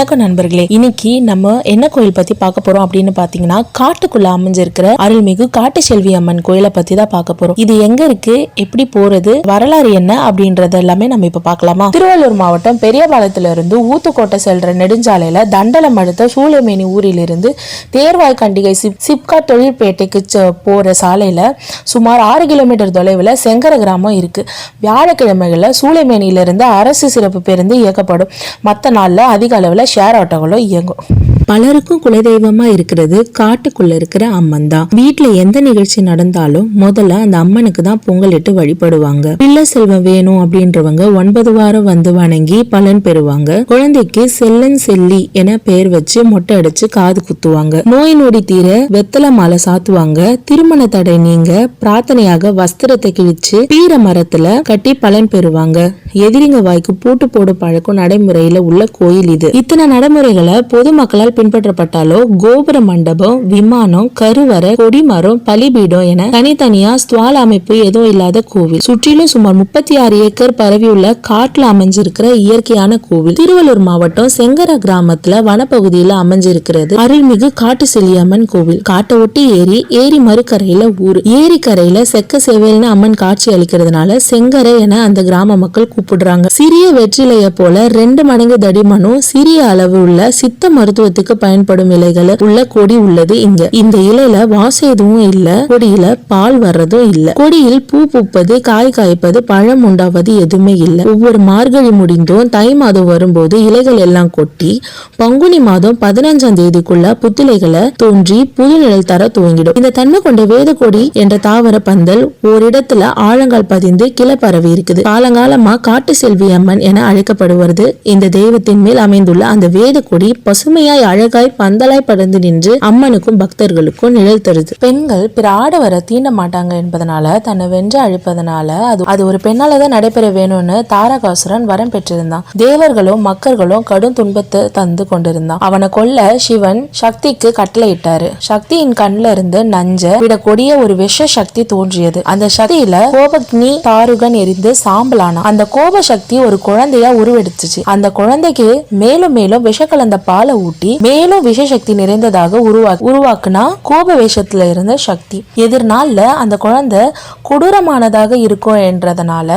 வணக்கம் நண்பர்களே. இன்னைக்கு நம்ம என்ன கோயில் பத்தி பார்க்க போறோம் அப்படின்னு பாத்தீங்கன்னா காட்டுக்குள்ள அமைஞ்சிருக்கிற அருள்மிகு காட்டு செல்வி அம்மன் கோயிலை பத்தி தான் பார்க்க போறோம். இது எங்க இருக்கு? எப்படி போறது? வரலாறு என்ன? அப்படின்றது எல்லாமே நம்ம இப்ப பார்க்கலாமா? திருவள்ளூர் மாவட்டம் பெரியபாளையத்துல இருந்து ஊத்துக்கோட்டை செல்ற நெடுஞ்சாலையில தண்டலம் அடுத்த சூளைமேனி ஊரிலிருந்து தேர்வாய் கண்டிகை சிப் சிப்காட் தொழிற்பேட்டைக்கு போற சாலையில சுமார் ஆறு கிலோமீட்டர் தொலைவில் செங்கர கிராமம் இருக்கு. வியாழக்கிழமைகளில் சூளைமேனியிலிருந்து அரசு சிறப்பு பேருந்து இயக்கப்படும். மற்ற நாளில் அதிக அளவில் ஷேர் ஆட்டோகளும் இயங்கும். பலருக்கும் குலதெய்வமா இருக்கிறது காட்டுக்குள்ள இருக்கிற அம்மன் தான். வீட்டுல எந்த நிகழ்ச்சி நடந்தாலும் முதல்ல அந்த அம்மனுக்கு தான் பொங்கலிட்டு வழிபடுவாங்க. பிள்ளை செல்வம் வேணும் அப்படின்றவங்க ஒன்பது வாரம் வந்து வணங்கி பலன் பெறுவாங்க. குழந்தைக்கு செல்லன் செல்லி என பெயர் வச்சு மொட்டை அடிச்சு காது குத்துவாங்க. நோய் நொடி தீர வெத்தலை மாலை சாத்துவாங்க. திருமண தடை நீங்க பிரார்த்தனையாக வஸ்திரத்தை கிழிச்சு பீர மரத்துல கட்டி பலன் பெறுவாங்க. எதிரிங்க வாய்க்கு பூட்டு போடும் பழக்கம் நடைமுறையில உள்ள கோயில் இது. இத்தனை நடைமுறைகளை பொதுமக்களால் பின்பற்றப்பட்டாலோ கோபுர மண்டபம் விமானம் கருவறை கொடிமரம் பலிபீடம் என தனித்தனியா ஸ்துவால அமைப்பு எதுவும் இல்லாத கோவில். சுற்றிலும் சுமார் முப்பத்தி ஆறு ஏக்கர் பரவியுள்ள காட்டுல அமைஞ்சிருக்கிற இயற்கையான கோவில். திருவள்ளூர் மாவட்டம் செங்கர கிராமத்துல வனப்பகுதியில அமைஞ்சிருக்கிறது அருள்மிகு காட்டு செல்லியம்மன் கோவில். காட்டை ஒட்டி ஏரி ஏரி மறுக்கரையில ஊர். ஏரி கரையில செக்க சேவையில்னு அம்மன் காட்சி அளிக்கிறதுனால செங்கரை என அந்த கிராம மக்கள் கூப்பிடுறாங்க. சிறிய வெற்றிலைய போல ரெண்டு மடங்கு தடிமனும் சிறிய அளவு உள்ள சித்த மருத்துவத்துக்கு பயன்படும் இலைகள் உள்ள கொடி உள்ளது இங்க. இந்த இலையில வாசம் எதுவும் இல்ல. கொடியில பால் வர்றதும் இல்ல. கொடியில் பூ பூப்பது காய் காய்ப்பது பழம் உண்டாவது எதுவுமே இல்ல. ஒவ்வொரு மார்கழி முடிந்தும் தை மாதம் வரும்போது இலைகள் எல்லாம் கொட்டி பங்குனி மாதம் பதினஞ்சாம் தேதிக்குள்ள புத்திலைகளை தோன்றி புது நிழல் தர துவங்கிடும். இந்த தன்மை கொண்ட வேத கொடி என்ற தாவர பந்தல் ஓரிடத்துல ஆழங்கால் பதிந்து கிளை பரவி இருக்குது. காலங்காலமா காட்டு செல்வி அம்மன் என அழைக்கப்படுவது இந்த தெய்வத்தின் மேல் அமைந்துள்ள அந்த வேத கொடி பசுமையாய் அழகாய் பந்தலாய் படர்ந்து நின்று அம்மனுக்கும் பக்தர்களுக்கும் நிழல் தருது. பெண்கள் பிற ஆடவரை தீண்ட மாட்டாங்க என்பதனால தன்னை வென்று அழிப்பதனால அது அது ஒரு பெண்ணால தான் நடைபெற வேணும்னு தாரகாசுரன் வரம் பெற்றிருந்தான். தேவர்களும் மக்கள்களும் கடும் துன்பத்தை தந்து கொண்டிருந்தான். அவனை கொல்ல சிவன் சக்திக்கு கட்டளையிட்டாரு. சக்தியின் கண்ணுல இருந்து நஞ்ச விட கொடிய ஒரு விஷ சக்தி தோன்றியது. அந்த சக்தியில கோபக்னி தாருகன் எரிந்து சாம்பலான அந்த கோப சக்தி ஒரு குழந்தையா உருவெடுத்துச்சு. அந்த குழந்தைக்கு மேலும் மேலும் விஷ கலந்த பாலை ஊட்டி மேலும் விஷ சக்தி நிறைந்ததாக உருவா உருவாக்குனா கோப வேஷத்துல இருந்த சக்தி. எதிர்நாள்ல அந்த குழந்தை கொடூரமானதாக இருக்கும் என்றதனால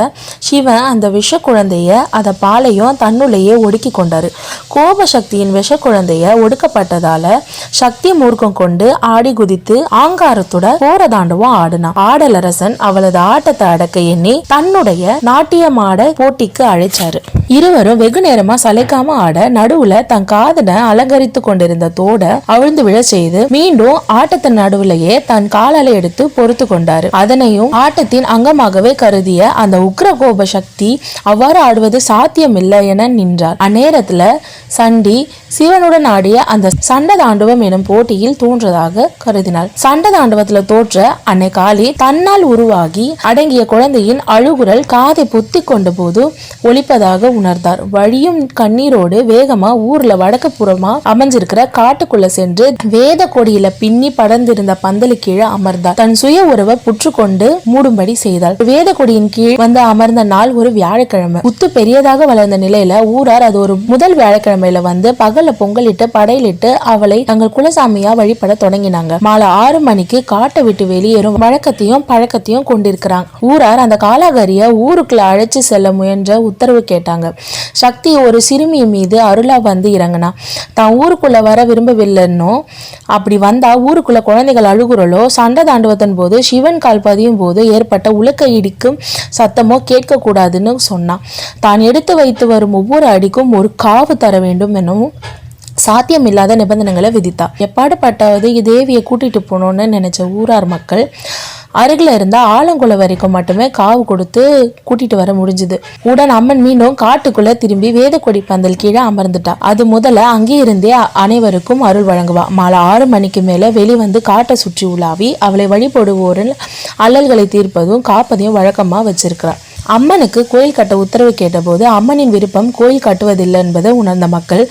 சிவன் அந்த விஷ குழந்தைய அதை பாலையும் தன்னுள்ளேயே ஒடுக்கி கொண்டாரு. கோப சக்தியின் விஷ குழந்தைய ஒடுக்கப்பட்டதால சக்தி மூர்க்கம் கொண்டு ஆடி குதித்து ஆங்காரத்தோட போர தாண்டவம் ஆடினான் ஆடலரசன் அவளது ஆட்டத்தை அடக்க எண்ணி தன்னுடைய நாட்டியமாட போட்டிக்கு அழைச்சாரு. இருவரும் வெகு நேரமா சளைக்காம ஆட நடுவுல தன் காதனை அலங்கரித்து கொண்டிருந்த தோட அவிழ்ந்து விழ செய்து மீண்டும் ஆட்டத்தின் நடுவுலயே தன் காலால எடுத்து பொறுத்து கொண்டாரு. அதனையும் ஆட்டத்தின் அங்கமாகவே கருதிய அந்த உக்ர கோப சக்தி அவ்வாறு ஆடுவது சாத்தியமில்லை என நின்றார். அந்நேரத்துல சண்டி சிவனுடன் ஆடிய அந்த சண்ட தாண்டவம் எனும் போட்டியில் தோன்றதாக கருதினார். சண்ட தாண்டவத்துல தோற்ற அன்னை காளி தன்னால் உருவாகி அடங்கிய குழந்தையின் அழுகுரல் காதை புத்தி கொண்ட போது ஒழிப்பதாக உணர்ந்தார். வழியும் கண்ணீரோடு வேகமா ஊர்ல வடக்கு புறமா அமைஞ்சிருக்கிற காட்டுக்குள்ள சென்று வேத கொடியில பின்னி படர்ந்திருந்த பந்தலு கீழே அமர்ந்தார். தன் சுய உறவை புற்றுக்கொண்டு மூடும்படி செய்தாள் வேத கொடியின் கீழ் வந்து அமர்ந்த நாள் ஒரு வியாழக்கிழமை. புத்து பெரியதாக வளர்ந்த நிலையில ஊரார் அது ஒரு முதல் வியாழக்கிழமையில வந்து பகல் பகல்ல பொங்கலிட்டு படையிலிட்டு அவளை தங்கள் குலசாமியா வழிபட தொடங்கினாங்க. மாலை ஆறு மணிக்கு காட்டை விட்டு வெளியேறும் வழக்கத்தையும் பழக்கத்தையும் கொண்டிருக்கிறாங்க. ஊரார் அந்த காலாகரிய ஊருக்குள்ள அழைச்சு செல்ல முயன்ற உத்தரவு கேட்டாங்க. சக்தி ஒரு சிறுமி மீது அருளா வந்து இறங்கினா தான் ஊருக்குள்ள வர விரும்பவில்லைன்னோ அப்படி வந்தா ஊருக்குள்ள குழந்தைகள் அழுகுறலோ சண்டை தாண்டுவதன் போது சிவன் கால் பதியும் போது ஏற்பட்ட உலக்க இடிக்கும் சத்தமோ கேட்க கூடாதுன்னு சொன்னான் தான் எடுத்து வைத்து வரும் ஒவ்வொரு அடிக்கும் ஒரு காவு தர வேண்டும் எனவும் சாத்தியமில்லாத நிபந்தனைகளை விதித்தா. எப்பாடுபட்டாவது தேவியை கூட்டிட்டு போகணும்னு நினைச்ச ஊரார் மக்கள் அருகில் இருந்த ஆலங்குளம் வரைக்கும் மட்டுமே காவு கொடுத்து கூட்டிட்டு வர முடிஞ்சுது. உடன் அம்மன் மீண்டும் காட்டுக்குள்ள திரும்பி வேதக்கொடி பந்தல் கீழே அமர்ந்துட்டா. அது முதல்ல அங்கே இருந்தே அனைவருக்கும் அருள் வழங்குவா. மாலை ஆறு மணிக்கு மேல வெளிவந்து காட்டை சுற்றி உலாவி அவளை வழிபடுவோரின் அல்லல்களை தீர்ப்பதும் காப்பதையும் வழக்கமா வச்சிருக்கிறாள் அம்மனுக்கு கோயில் கட்ட உத்தரவு கேட்டபோது அம்மனின் விருப்பம் கோயில் கட்டுவதில்லை என்பதை உணர்ந்த மக்கள்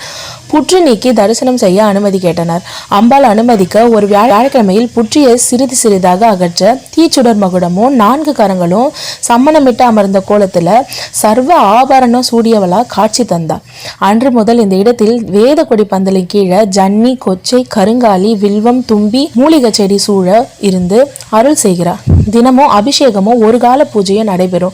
புற்று நீக்கி தரிசனம் செய்ய அனுமதி கேட்டனர். அம்பாள் அனுமதிக்க ஒரு வியாழக்கிழமையில் புற்றியை சிறிது சிறிதாக அகற்ற தீச்சுடர் மகுடமும் நான்கு கரங்களும் சம்மணமிட்டு அமர்ந்த கோலத்துல சர்வ ஆபரணம் சூடியவளாக காட்சி தந்தார் அன்று முதல் இந்த இடத்தில் வேத கொடி பந்தலின் கீழே ஜன்னி கொச்சை கருங்காலி வில்வம் தும்பி மூலிகை செடி சூழ இருந்து அருள் செய்கிறார். தினமும் அபிஷேகமும் ஒரு கால பூஜையும் நடைபெறும்.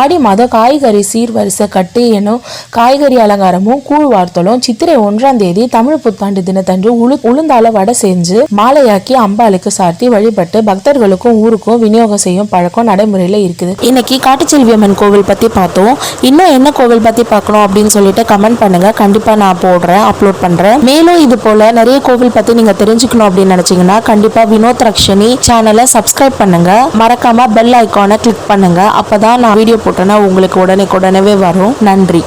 ஆடி மாத காய்கறி சீர்வரிசை கட்டு எனும் காய்கறி அலங்காரமும் கூழ் வார்த்தலும் சித்திரை ஒன்றாம் தேதி தமிழ் புத்தாண்டு தினத்தன்று உளு உளுந்தால வடை செஞ்சு மாலையாக்கி அம்பாளுக்கு சார்த்தி வழிபட்டு பக்தர்களுக்கும் ஊருக்கும் விநியோகம் செய்யும் பழக்கம் நடைமுறையில இருக்குது. இன்னைக்கு காட்டுச்செல்வி அம்மன் கோவில் பத்தி பார்த்தோம். இன்னும் என்ன கோவில் பத்தி பார்க்கணும் அப்படின்னு சொல்லிட்டு கமெண்ட் பண்ணுங்க. கண்டிப்பா நான் போடுறேன் அப்லோட் பண்றேன். மேலும் இது போல நிறைய கோவில் பத்தி நீங்க தெரிஞ்சுக்கணும் அப்படின்னு நினைச்சீங்கன்னா கண்டிப்பா வினோத் ரக்ஷனி சேனலை சப்ஸ்கிரைப் பண்ணுங்க. மறக்காம பெல் ஐக்கானை கிளிக் பண்ணுங்க. அப்பதான் நான் வீடியோ போட்டேன்னா உங்களுக்கு உடனே உடனே வரும். நன்றி.